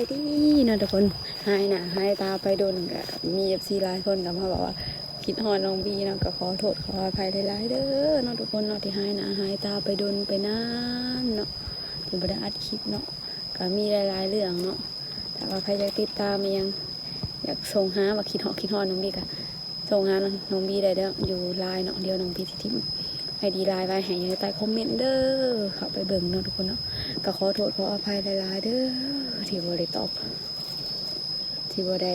ายดีนาะทุกคนหายหน้าหายตาไปโดนก็มีเอฟซีหลายคนก็มาบอกว่าคิดฮอดน้องบีเนาะก็ขอโทษขออภัยหลายๆเด้อเนาะทุกคนเนาะที่หายหน้าหายตาไปโดนไปนานเนาะที่บ่ไดอัดคลิปเนาะก็มีหลายๆเรื่องเนาะถ้าว่าใครอยากติดตามยังอยากส่งหาว่าคิดฮอดคิดฮอดน้องบีก็ส่งหาน้องบีได้เด้ออยู่ไลน์เนาะเดี๋ยวน้องบีสิทิม ให้ดีไลน์ไว้ให้อยู่ใต้คอมเมนต์เด้อเข้าไปเบิ่งเนาะทุกคนเนาะก็ขอโทษขออภัยหลายๆเด้อที่บ่ได้ตอบ ที่บ่ได้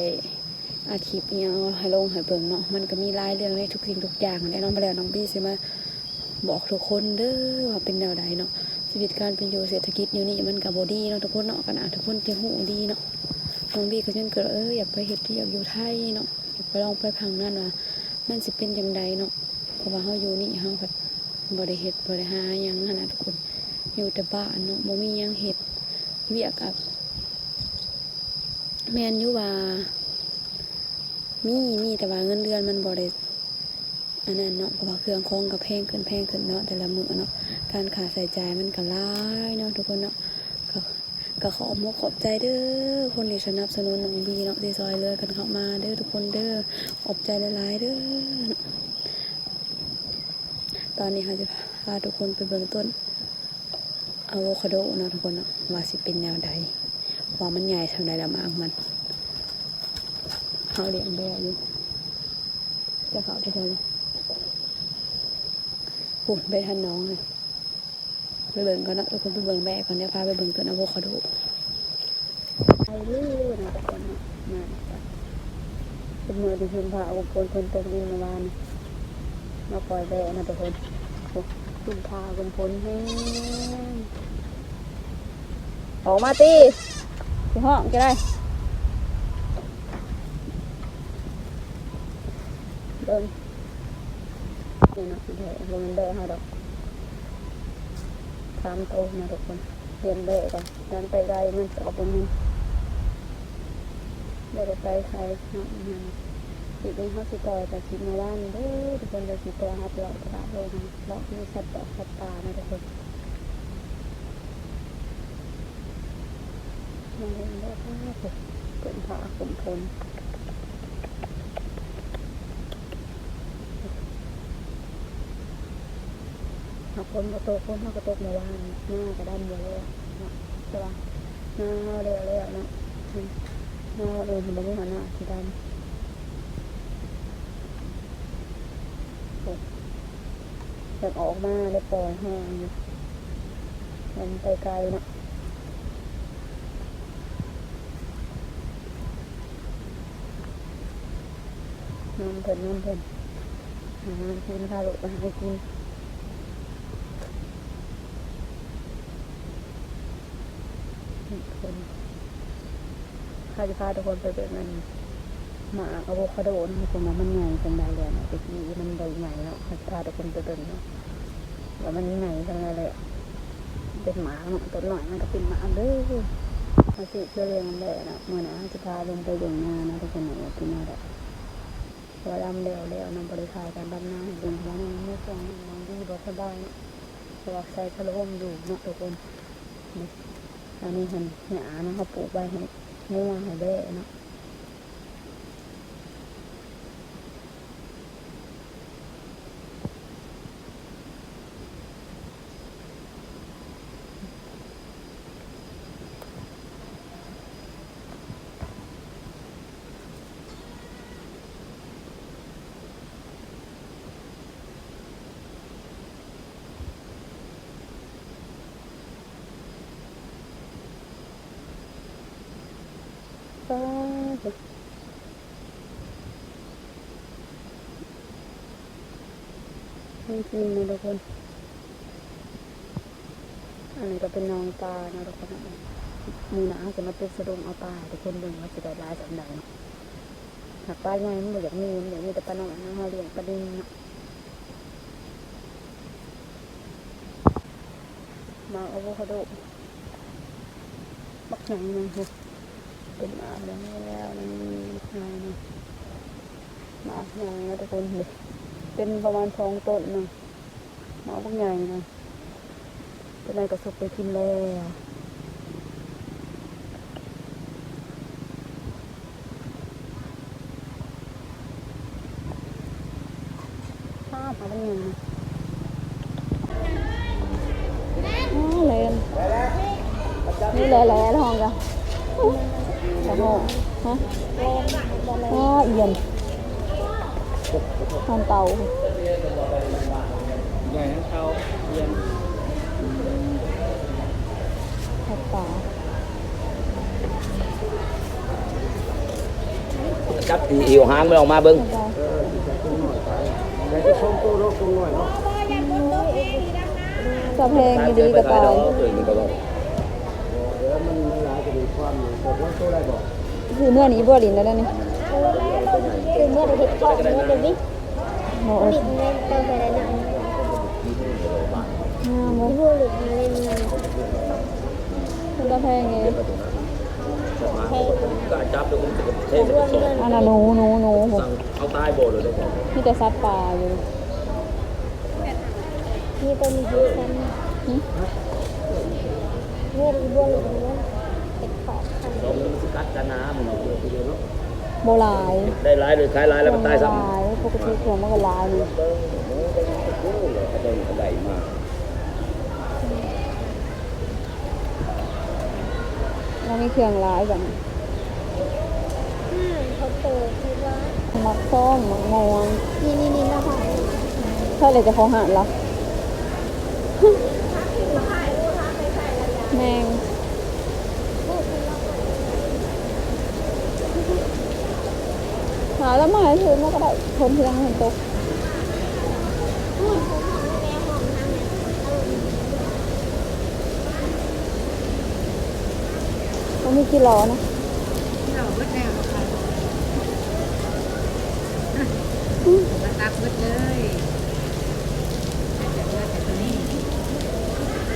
อาทิตย์ยังให้ลงให้เบิ่งเนาะมันก็มีหลายเรื่องในทุกสิ่งทุกอย่างแน่นอนมาแล้วน้องบี้สิมาบอกทุกคนเด้อว่าเป็นแนวใดเนาะชีวิตการเป็นอยู่เศรษฐกิจอยู่นี่มันก็บ่ดีเนาะทุกคนเนาะกันอาทุกคนจะหูดีเนาะน้องบี้ก็ยังเกิดเอออยากไปเฮ็ดที่อยากอยู่ไทยเนาะอยากไปลองไปพังนั่นว่ามันสิเป็นจังใดเนาะเพราะว่าเฮาอยู่นี่เฮาก็บ่ ได้เฮ็ดบ่ได้หาหยังนั่นนะทุกคนอยู่แต่บ้านเนาะบ่มียังเฮ็ดเวียกับ แมนยูว่ามีมีแต่ว่าเงินเดือนมันบ่ได้อันนั้นเนาะเพราะว่าเครื่องของก็แพงขึ้นแพงขึ้นเนาะแต่ละมือเนาะการค่าใช้จ่ายมันก็หลายเนาะทุกคนเนาะก็ก็ขอมกขอบใจเด้อคนที่สนับสนุนน้องบีเนาะที่ซอยเรือกันเข้ามาเด้อทุกคนเด้อขอบใจหลายๆเด้อ ตอนนี้ค่ะจะพาทุกคนไปเบิ่งต้นอะโวคาโดนะทุกคนเนาะว่าสิเป็นแนวใดว่ามันใหญ่ทำไดละมากมันเขาเลี้ยงแบอยู่จะเขาไปเท่าไรปุ่นไปทันน้องเลยไปเบิ่งก่อนนะทุกคนไปเบิ่งแบก่อนเดี๋ยวพาไปเบิ่งต้นอะโวคาโดไปเรื่นะทุกคนมาเป็นมือที่คุณพาเอาคนคนตกดินมาวาน มาปล่อยแบะนะทุกคนโอ้คุณพาคนพ้นแห้งออกมาตีที่ห้องก็ได้เดินนี่นะเดี๋ยวบนเบะให้ดอกสามโตวนะทุกคนเรียนเบะก่อนดินไปไกลมันจะออกบนนี้เดี๋ยวไปใครเนาะ มันสิเป็นห้องสิต่อยแต่คิดมาว่านเด้อทุกคนจะสิต่อฮับเราตลาดโลกนะเรามีสัตว์ต่อสัตว์ตานะทุกคนมาเรียนได้ค่ะผมเป็นพระสมพลหากคนมาตกคนเขาก็ตกมาว่านหน้ากระดำอยู่เลยนะใช่ปะหน้าเขาเร็วเลยนะหน้าเร็วมันไม่หันหน้าสีดำโอ้ อยากออกมาเลยปล่อยห้างมันไปไกลนะน้ำเพิ่นน้ำเพิ่นหากินพาลูกไปหากินคนข้าจะพาทุกคนไปเป็นมัน หมาอะโวคาโดนะตรงนั้นมันใหญ่จังใดเลยนะตะกี้มันใบใหญ่แล้วข้าจะพาทุกคนไปเป็นเนาะแล้วมันใหญ่จังเลยเป็นหมาเนาะตัวหน่อยมันก็เป็นหมาเด้อมาสิเพื่อเลี้ยงมันแหละนะเมื่อนะจะพาลงไปเลี้ยงนานะทุกคนเนาะที่หน่าแหละว่าดำเร็วเร็วนำบริการการดำน้ำดึงว่าน้องเมื่อช่งน้องดีบอกสบายเพราะว่าใส่ทะลุมอยู่เนาะทุกคนอันนี้เห็นหยานะเขาปลูกไว้ให้ง่วงให้แบ่เนาะ ก็ไม่กินนะทุกคน อันนี้ก็เป็นน้องปลานะทุกคนมือหนาจะมาเป็นสะดงเอาปลาทุกคนดูว่าจะได้ร้ายสันใดเนาะหากปลาใหญ่มันบ่อยากมีมันอยากมีแต่ปลาหน้อยนะเขาเลี้ยงปลาดินเนะมาอะโวคาโดบักหนังมันคือ เป็นมาแล้วแล้วนี่นานี่มาบยางนะทุกคนเป็นประมาณสองต้นนะมาพวกใหญ่นะเป็นไรกระสุกไปกินแล้ว้าบมาเป็นยังไงเลนนี่แหละแหล้ว ทองกันกระโมงฮะอ๋อเอียนทำเตาใหญ่ทั้งเขาเรียนผัดปลาจับตีอิวหางมันออกมาเบิ้งผัดปลาใหญ่ที่ช่วงตู้รถตรงหน่อยเนาะจะเพลงดีๆกระต่าย เกิดมันก็บอกเดี๋ยวมันหลายจะมีความบอกว่าตู้ได้บอกคือเมื่อนี้บัวลินแล้วนี่คือเมื่อเราเห็นกล้องเมื่อเดี๋ยวนี้โอ้บิดเงินเติมไปแล้วนะงามเลยที่พูดหลุดเงินเงินคุณตาแพงไงก็จับแล้วมันจะเทมันจะสอบอันน่ะหนูหนูหนูผมสั่งเอาตายโบเลยได้บอกมีแต่ซัดปลาอยู่มีตัวมีที่กัน เมื่อบัวหลุดเงินเป็นขอบคันสองมันสกัดกันน้ำมันอยู่ทีเดียวเนาะโบหลายได้หลายเลยขายหลายแล้วมันตายซ้ำหลายปกติเครื่องมันก็หลายนี่โอ้โหกระเด็นกระไดมาเรามีเครื่องหลายแบบเขาเปิดที่ว่ามักส้มมักงวงนี่นี่นี่เราถ่ายเท่าไหรจะของหารละแมงหาแล้วมาให้ถือมาก็ได้ทนเพียงเห็นตกมันมีกี่ล้อนะเราเบิดแล้วค่ะมาตักเบิดเลยแต่เบิดแต่ตัวนี้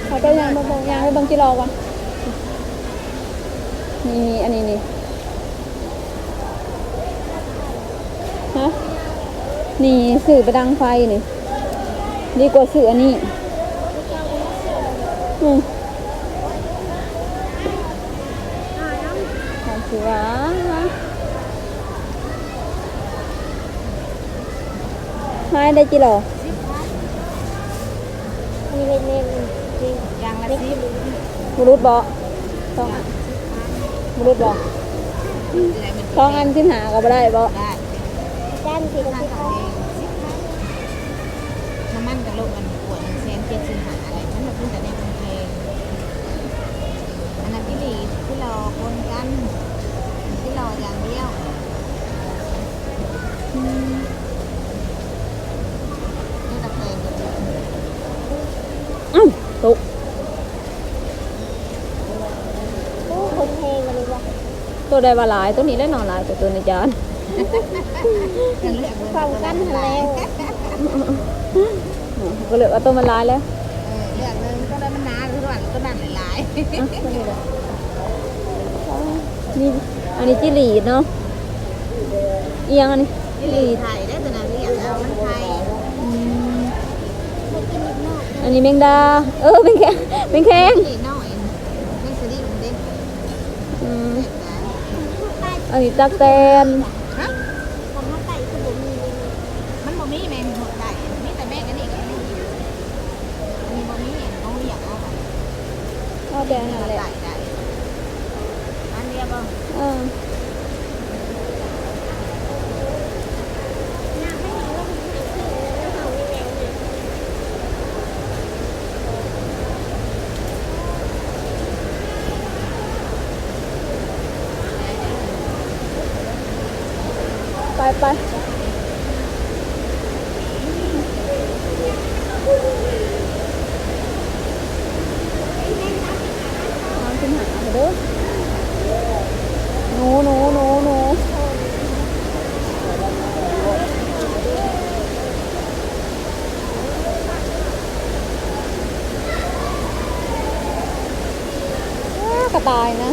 เขาจะยางบางยางบางกี่ล้อก่อนนี่นี่อันนี้นี่ฮะนี่สื่อไปดังไฟนี่ดีกว่าสื่ออันนี้อืมทำสิวะหายได้กี่ล้อมีเงินเงินจ ริงยางละสิบบุรุษบอกสองอันบุรุษบอกสองอันที่หาก็บ่ได้บอกได้น้ำมันกับโลกมันขวดหนึ่งเซนเจ็ดสิบหาอะไรมันแบบแต่ในกรุงเทพอันนั้นพี่หลีที่รอคนกันที่รออย่างเดียวนี่ตะเพงอยู่ อ้าวตก โอ้คนเพลงกันเลยว่ะ ตัวใดว่าหลายตัวนี้ได้นอนหลายตัวตัวในจานยังเลือกเบอร์ฟังกันแล้วก็เหลือว่าตัวมันหลายแล้วเออเลือกเลยก็ได้มันนานทุกวันก็นั่นหลายอะตัวนี้เลยนี่อันนี้จิหลีดเนาะเอียงอันนี้ๆนี่ไทยได้แต่นั้นเรียกเอามันไทยอืมอันนี้แมงดาเออเป็นแค่เป็นแข้งนี่น้อยนี่สลิมเด้ อืม เด็กนะ อันนี้ตักแตน ฮะ ของเขาไก่คือผมมี มันบ่มีแมงหัวไก่มีแต่แม่กันนี่กับนี่มีบ่มีต้องเรียกเอาไก่ เอาแต่อันนั้นแหละ ไก่อันเดียวบ่ เออ ไปไปเอาขึ้นหาไปเด้อหนูหนูหนูหนูกระต่ายนะ